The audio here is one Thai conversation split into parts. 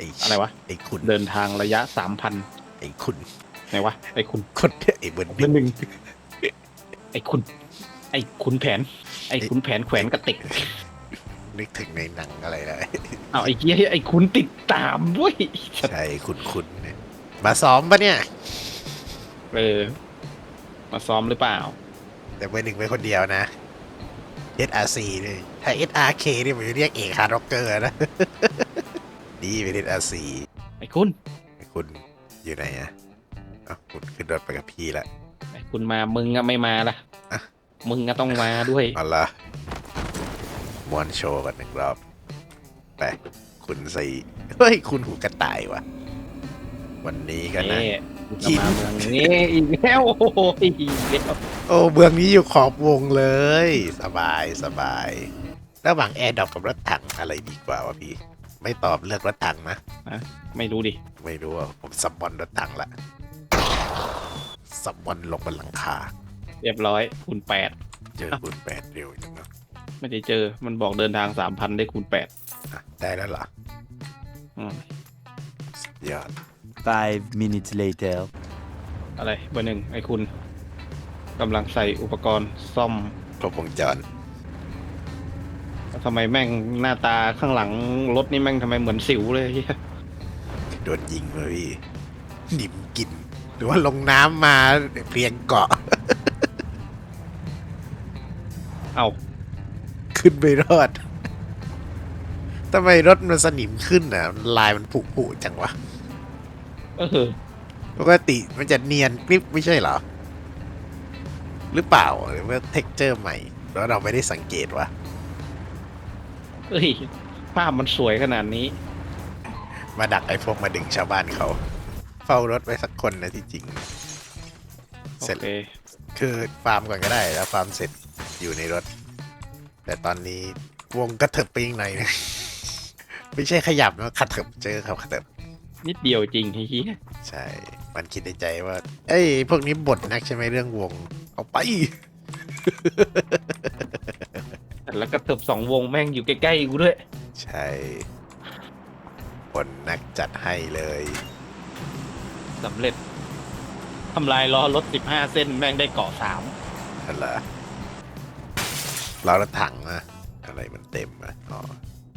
ไอ้อะไรวะ ไอ้คุณเดินทางระยะสามพันไอ้คุณไหนวะ ไอ้คุณคนไอ้เบิร์นเรื่องหนึ่งไอ้คุณ ไอ้คุณแผน ไอ้คุณแผนแขวนกระติก นึกถึงในหนังอะไรนะเอาไอ้เหี้ยไอ้คุณติดตามเว้ยใช่คุณคุณเนี่ยมาซ้อมปะเนี่ย เออ มาซ้อมหรือเปล่า แต่เบอร์หนึ่งไปคนเดียวนะ SRC นี่ถ้า SRK นี่มันจะเรียกเอกฮาร์ดร็อกเกอร์นะ นี่เป็น SRC ไอ้คุณไอ้คุณอยู่ไหนอะเอ้าคุณขึ้นรถไปกับพี่ละ ไอ้คุณมามึงอะไม่มาล่ะอะ มึงก็ต้องมาด้วย เอาละมวนโชว์กันหนึ่งรอบไปคุณสี่เฮ้ย คุณหูกระต่ายวะวันนี้กันนะเอ๊ะกูจะมาเมืองนี้อีกแล้วโอ้โหอีกแล้วโอ้เมืองนี้อยู่ขอบวงเลย สบายสบาย ระหว่างแอร์ดอกกับรถถังอะไรดีกว่าวะพี่ ไม่ตอบเลือกรถถังนะ ไม่รู้ดิ ไม่รู้อะผมสับบอลรถถังละสับบอลลงบนหลังคา เรียบร้อยคูณแปดเจอคุณแปดเร็วจังเนอะไม่ได้เจอมันบอกเดินทางสามพันได้คูณแปดอะได้แล้วเหรออืมสุดยอด Five minutes later. อะไรเบอร์หนึ่งไอ้คุณกำลังใส่อุปกรณ์ซ่อมครบวงจร ทำไมแม่งหน้าตาข้างหลังรถนี่แม่งทำไมเหมือนสิวเลยเหี้ยโดนยิงเลยพี่หนิมกิน หรือว่าลงน้ำมาเพียงเกาะ เอาขึ้นไม่รอดทำไมรถมันสนิมขึ้นอะ ลายมันผุผุๆจังวะเออปกติมันจะเนียนกริบไม่ใช่เหรอ หรือเปล่าหรือว่าเท็กเจอร์ใหม่ แล้วเราไม่ได้สังเกตวะ เอ้ยภาพมันสวยขนาดนี้ มาดักไอ้พวกมาดึงชาวบ้านเขา เฝ้ารถไว้สักคนนะที่จริงโอเสร็จเคคือฟาร์มก่อนก็ได้ แล้วฟาร์มเสร็จอยู่ในรถ แต่ตอนนี้วงกระเถิบไปยังไงนะ ไม่ใช่ขยับนะกระเถิบเจอครับกระเถิบนิดเดียวจริงไอ้เหี้ยใช่ มันคิดในใจว่า เอ้ย พวกนี้บ่นนักใช่ไหมเรื่องวง เอาไป แล้วก็เถิบสองวงแม่งอยู่ใกล้ๆกูด้วย ใช่บ่นนักจัดให้เลยสำเร็จทำลายล้อรถสิบห้าเส้นแม่งได้เกาะสามนั่นแหละเรารถถังอะอะไรมันเต็มอะอ๋อ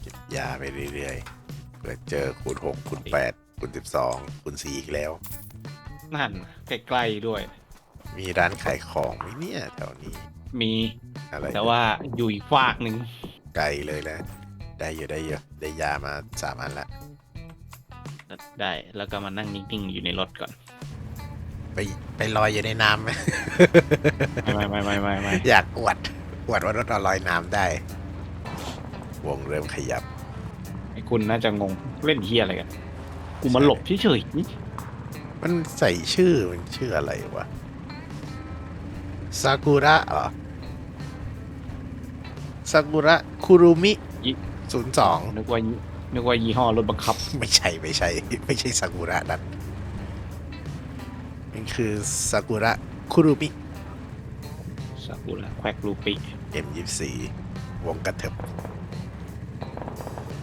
เก็บยาไปเรื่อยๆเพื่อเจอคูณหกคูณแปดคูณสิบสองคูณสี่อีกแล้ว นั่นใกล้ๆด้วย มีร้านขายของไหมเนี่ยแถวนี้ มี อะไรแต่ว่าอยู่อีกฝากหนึ่งไกลเลยนะ ได้เยอะได้เยอะได้ยามาสามอันละ ได้ แล้วก็มานั่งนิ่งๆอยู่ในรถก่อน ไปไปลอยอยู่ในน้ำไหม ไม่ไม่ไม่ไม่ไม่อยากอวด อวดว่ารถเราลอยน้ำได้ วงเริ่มขยับ ไอ้คุณน่าจะงงเล่นเฮียอะไรกัน กูมาหลบเฉยๆนี่มันใส่ชื่อมันชื่ออะไรวะซากุระเหรอ ซากุระคุรุมิศูนย์สองนึกว่านึกว่ายี่ห้อรถบังคับ ไม่ใช่ไม่ใช่ ไม่ใช่ซากุระนั่นมันคือซากุระคุรุมิซากุระแควกลูปิ M24 วงกระเถิบ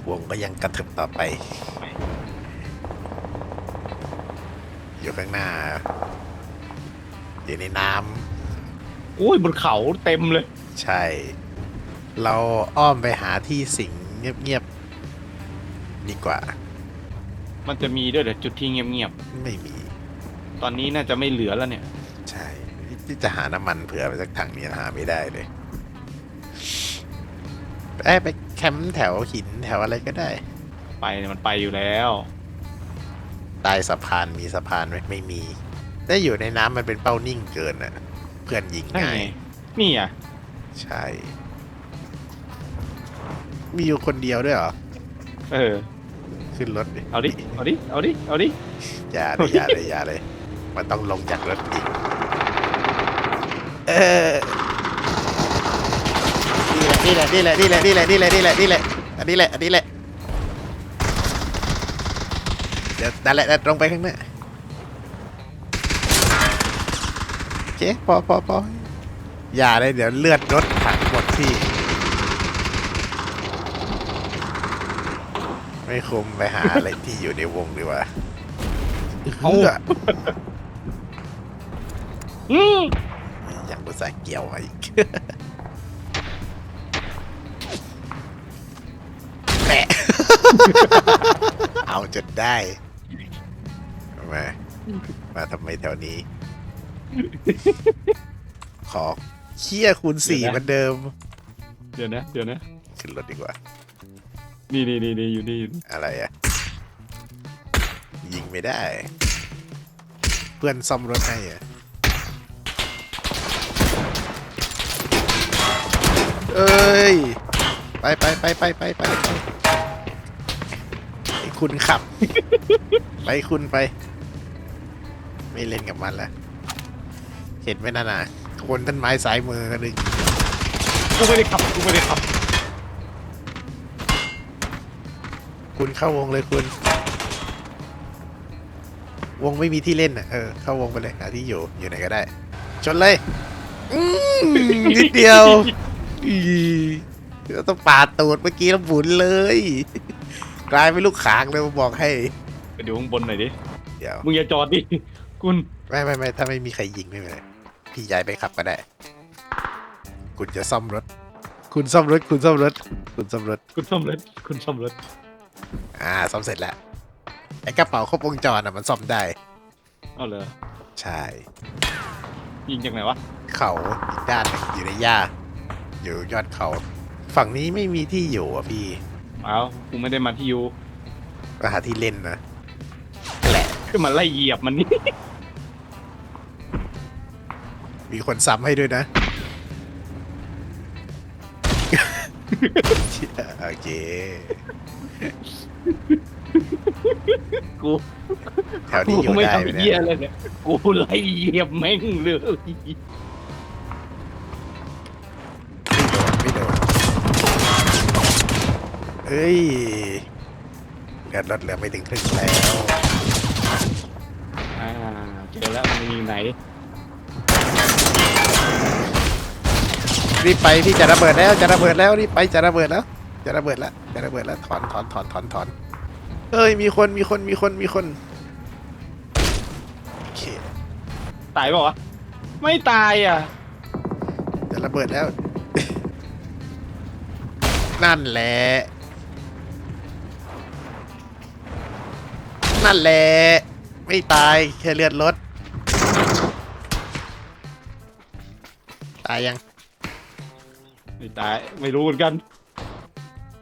วงก็ยังกระเถิบต่อไป อยู่ข้างหน้า อยู่ในน้โอ้ยบนเขาเต็มเลยำใช่ เราอ้อมไปหาที่สิงเงียบๆดีกว่า มันจะมีด้วยเดี๋ยวจุดที่เงียบไม่มี ๆ ตอนนี้น่าจะไม่เหลือแล้วเนี่ย ใช่ที่จะหาน้ำมันเผื่อไปสักถังเนี่ยหาไม่ได้เลยไปไปแคมป์แถวหินแถวอะไรก็ได้ ไปเนี่ยมันไปอยู่แล้ว ใต้สะพานมีสะพานไหมไม่มีแต่อยู่ในน้ำมันเป็นเป้านิ่งเกินอะ เพื่อนยิงนั่นง่ายไงนี่อะ ใช่ มีอยู่คนเดียวด้วยเหรอ เออ ขึ้นรถดิเอาดิ เอาดิ เอาดิ เอาดิ อย่าเลยอย่าเลยอย่าเลย มันต้องลงจากรถยิงเออ นี่แหละ นี่แหละ นี่แหละ นี่แหละ นี่แหละ นี่แหละ นี่แหละ อันนี้แหละ อันนี้แหละ เดี๋ยวนั่นแหละตรงไปข้างหน้าโอเคพอพอพออย่าเลยเดี๋ยวเลือดรถถังหมดที่ ไม่คุมไปหาอะไรที่อยู่ในวงดีกว่าเอาเฮ้ออืมอยากอุตส่าห์เกี่ยวมาอีกแหมเอาจนได้มามาทำไมแถวนี้ ขอเคี่ยคูณสี่เหมือนเดิม เดี๋ยวนะ เดี๋ยวนะ ขึ้นรถดีกว่า นี่นี่นี่นี่อยู่นี่อยู่นี่อะไรอะยิงไม่ได้ เพื่อนซ่อมรถให้อะเอ้ย ไปไปไปไปไปไปไปไอ้คุณขับ ไปคุณไป ไม่เล่นกับมันละเห็นไหมนั่นน่ะคนต้นไม้ซ้ายมือกันหนึ่งกูไม่ได้ขับกูไม่ได้ขับ คุณเข้าวงเลยคุณ วงไม่มีที่เล่นอะเออเข้าวงไปเลยหาที่อยู่อยู่ไหนก็ได้ ชนเลยอืมนิดเดียวอีเราต้องปาดตูดเมื่อกี้แล้วบุนเลย กลายเป็นลูกขางเลยผมบอกให้ ไปดูข้างบนหน่อยดิ เดี๋ยวมึงอย่าจอดดิ คุณ ไม่ไม่ไม่ถ้าไม่มีใครยิงไม่เป็นไรพี่ย้ายไปขับก็ได้ คุณจะซ่อมรถ คุณซ่อมรถ คุณซ่อมรถ คุณซ่อมรถ คุณซ่อมรถคุณซ่อมรถ อ่าซ่อมเสร็จแล้วไอ้กระเป๋าครบวงจรอะมันซ่อมได้ เอาเลยใช่ ยิงจากไหนวะ เขาอีกด้านหนึ่งอยู่ในหญ้าอยู่ยอดเขา ฝั่งนี้ไม่มีที่อยู่อะพี่เอากูไม่ได้มาที่ยูก็หาที่เล่นนะแหละขึ้นมาไล่เหยียบมันนี่ มีคนซ้ำให้ด้วยนะ โอเคกูแถวนี้อยู่กูไม่ได้ไหมทำเนี่เหี้ยยอะไรเนี่ยกูไล่เหยียบแม่งเลยไม่โดนเอ้ยเลือดลดเหลือไม่ถึงครึ่งแล้วอ่าเจอแล้วมันอยู่ไหนรีบไปพี่จะระเบิดแล้วจะระเบิดแล้วรีบไปจะระเบิดแล้ว จะระเบิดแล้วจะระเบิดแล้วถอนถอนถอนถอนถอนเอ้ยมีคนมีคนมีคนมีคนโอเคตายเปล่าวะไม่ตายอะ จะระเบิดแล้ว นั่นแหละนั่นแหละไม่ตายแค่เลือดลดตายยังไม่ตายไม่รู้เหมือนกัน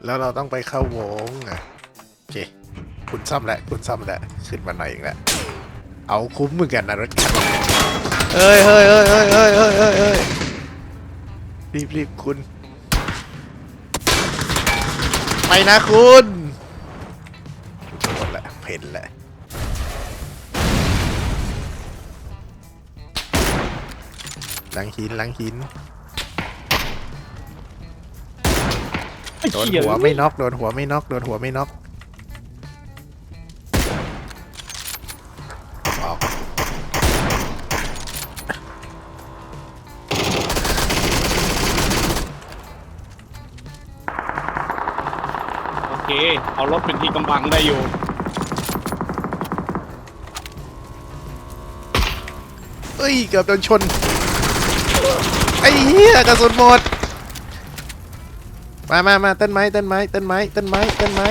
แล้วเราต้องไปเข้าวงอะโอเค คุณซ่อมแล้วคุณซ่อมแล้วขึ้นมาหน่อยอีกแล้วเอาคุ้มเหมือนกันนะรถคันเฮ้ยเฮ้ยเฮ้ยเฮ้ยเฮ้ยเฮ้ยเฮ้ยเฮ้ยรีบรีบคุณ ไปนะคุณหมดละเพนแหละหลังหินหลังหิน นเหี้ยหัวไม่น็อกโดนหัวไม่น็อกโดนหัวไม่น็อกออกโอเค เอารถเป็นที่กำบังได้อยู่ เอ้ย เกือบโดนชน ไอ้เหี้ยกระสุนหมด มามามาต้นไม้ต้นไม้ต้นไม้ต้นไม้ต้นไม้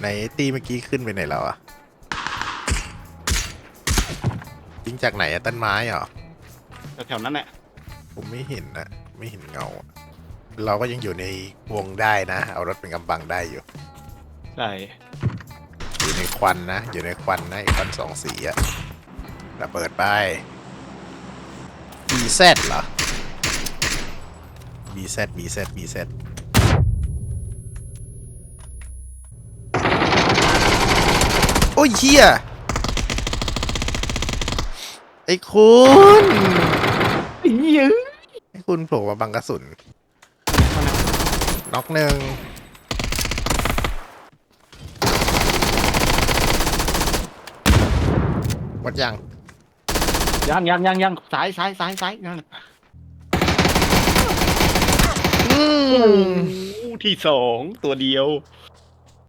ไหนตีเมื่อกี้ขึ้นไปไหนแล้วอะยิงจากไหนอะต้นไม้เหรอแถวๆนั้นแหละผมไม่เห็นนะไม่เห็นเงาอะเราก็ยังอยู่ในวงได้นะ เอารถเป็นกำบังได้อยู่ ใช่อยู่ใน ควันนะ อยู่ในควันนะไอ้ควันสองสีอะระเบิดไป BZ เหรอ BZ BZ BZ โอ้ยเฮียไอ้คุณไอ้เหี้ยไอ้คุณโผล่มาบังกระสุนน็อกหนึ่ง หมดยังยังยังยังยังซ้ายซ้ายซ้ายซ้ายนั่นอืมโอ้ที่สองตัวเดียว